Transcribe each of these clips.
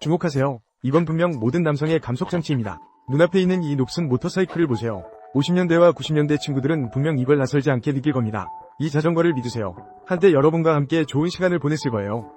주목하세요. 이건 분명 모든 남성의 감속 장치입니다. 눈앞에 있는 이 녹슨 모터사이클을 보세요. 50년대와 90년대 친구들은 분명 이걸 낯설지 않게 느낄 겁니다. 이 자전거를 믿으세요. 한때 여러분과 함께 좋은 시간을 보냈을 거예요.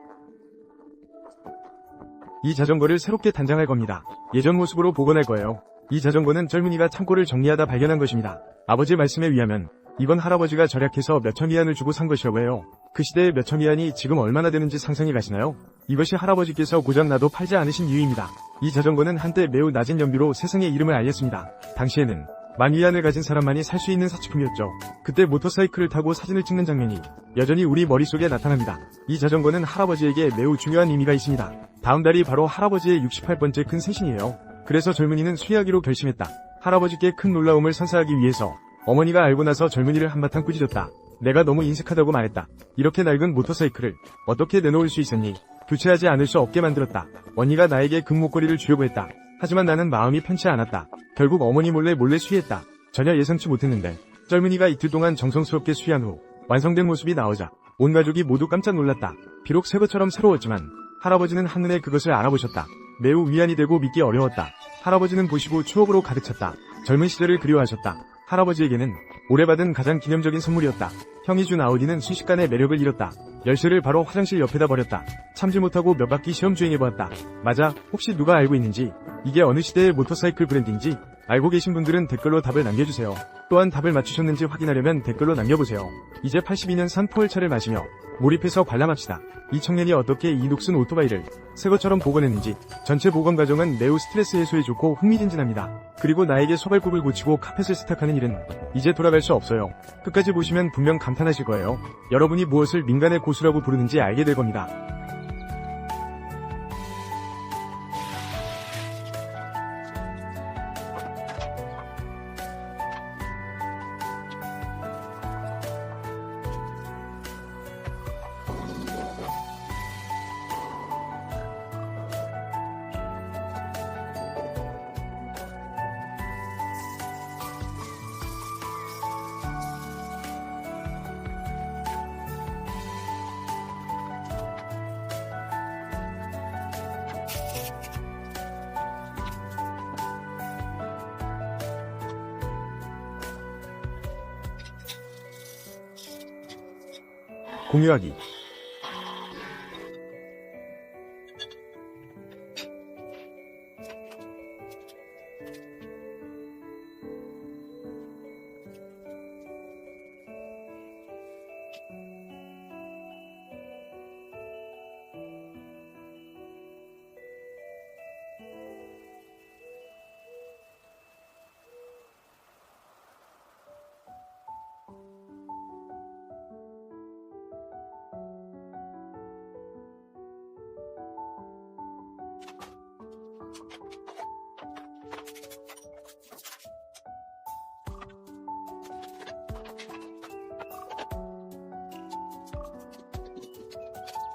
이 자전거를 새롭게 단장할 겁니다. 예전 모습으로 복원할 거예요. 이 자전거는 젊은이가 창고를 정리하다 발견한 것입니다. 아버지의 말씀에 의하면 이건 할아버지가 절약해서 몇천 위안을 주고 산 것이라고 해요. 그 시대에 몇천 위안이 지금 얼마나 되는지 상상이 가시나요? 이것이 할아버지께서 고장나도 팔지 않으신 이유입니다. 이 자전거는 한때 매우 낮은 연비로 세상에 이름을 알렸습니다. 당시에는 만 위안을 가진 사람만이 살 수 있는 사치품이었죠. 그때 모터사이클을 타고 사진을 찍는 장면이 여전히 우리 머릿속에 나타납니다. 이 자전거는 할아버지에게 매우 중요한 의미가 있습니다. 다음 달이 바로 할아버지의 68번째 큰 생신이에요. 그래서 젊은이는 수리하기로 결심했다. 할아버지께 큰 놀라움을 선사하기 위해서 어머니가 알고 나서 젊은이를 한바탕 꾸짖었다. 내가 너무 인색하다고 말했다. 이렇게 낡은 모터사이클을 어떻게 내놓을 수 있었니? 교체하지 않을 수 없게 만들었다. 언니가 나에게 금목걸이를 주려고 했다. 하지만 나는 마음이 편치 않았다. 결국 어머니 몰래 몰래 수리했다. 전혀 예상치 못했는데 젊은이가 이틀 동안 정성스럽게 수리한 후 완성된 모습이 나오자 온 가족이 모두 깜짝 놀랐다. 비록 새 것처럼 새로웠지만 할아버지는 한눈에 그것을 알아보셨다. 매우 위안이 되고 믿기 어려웠다. 할아버지는 보시고 추억으로 가득 찼다. 젊은 시절을 그리워하셨다. 할아버지에게는 올해 받은 가장 기념적인 선물이었다. 형이 준 아우디는 순식간에 매력을 잃었다. 열쇠를 바로 화장실 옆에다 버렸다. 참지 못하고 몇 바퀴 시험 주행해보았다. 맞아, 혹시 누가 알고 있는지, 이게 어느 시대의 모터사이클 브랜드인지, 알고 계신 분들은 댓글로 답을 남겨주세요. 또한 답을 맞추셨는지 확인하려면 댓글로 남겨보세요. 이제 82년 산 포얼차를 마시며 몰입해서 관람합시다. 이 청년이 어떻게 이 녹슨 오토바이를 새 것처럼 복원했는지 전체 복원 과정은 매우 스트레스 해소에 좋고 흥미진진합니다. 그리고 나에게 소발굽을 고치고 카펫을 세탁하는 일은 이제 돌아갈 수 없어요. 끝까지 보시면 분명 감탄하실 거예요. 여러분이 무엇을 민간의 고수라고 부르는지 알게 될 겁니다. 공유하기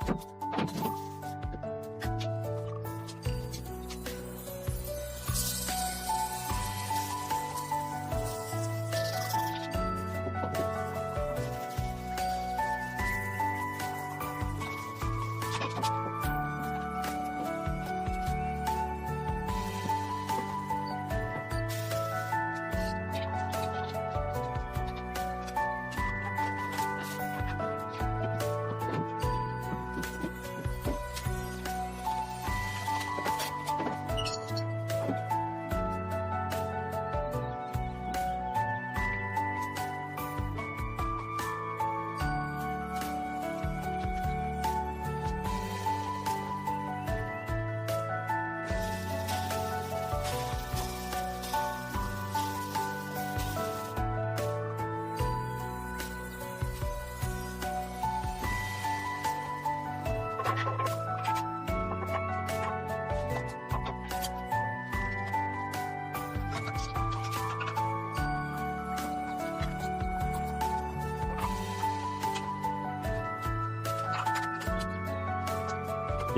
Bye.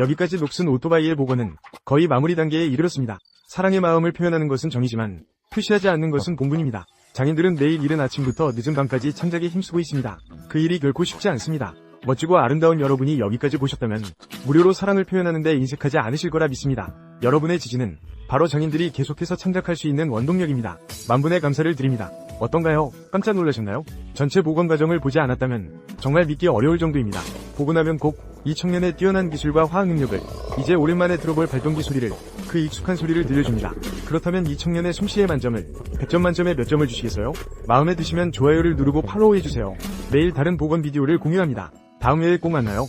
여기까지 녹슨 오토바이의 복원은 거의 마무리 단계에 이르렀습니다. 사랑의 마음을 표현하는 것은 정이지만 표시하지 않는 것은 본분입니다. 장인들은 매일 이른 아침부터 늦은 밤까지 창작에 힘쓰고 있습니다. 그 일이 결코 쉽지 않습니다. 멋지고 아름다운 여러분이 여기까지 보셨다면 무료로 사랑을 표현하는데 인색하지 않으실 거라 믿습니다. 여러분의 지지는 바로 장인들이 계속해서 창작할 수 있는 원동력입니다. 만분의 감사를 드립니다. 어떤가요? 깜짝 놀라셨나요? 전체 복원 과정을 보지 않았다면 정말 믿기 어려울 정도입니다. 보고 나면 꼭이 청년의 뛰어난 기술과 화학 능력을 이제 오랜만에 들어볼 발동기 소리를 그 익숙한 소리를 들려줍니다. 그렇다면 이 청년의 솜씨의 만점을 100점 만점에 몇 점을 주시겠어요? 마음에 드시면 좋아요를 누르고 팔로우해주세요. 매일 다른 복원 비디오를 공유합니다. 다음 회에 꼭 만나요.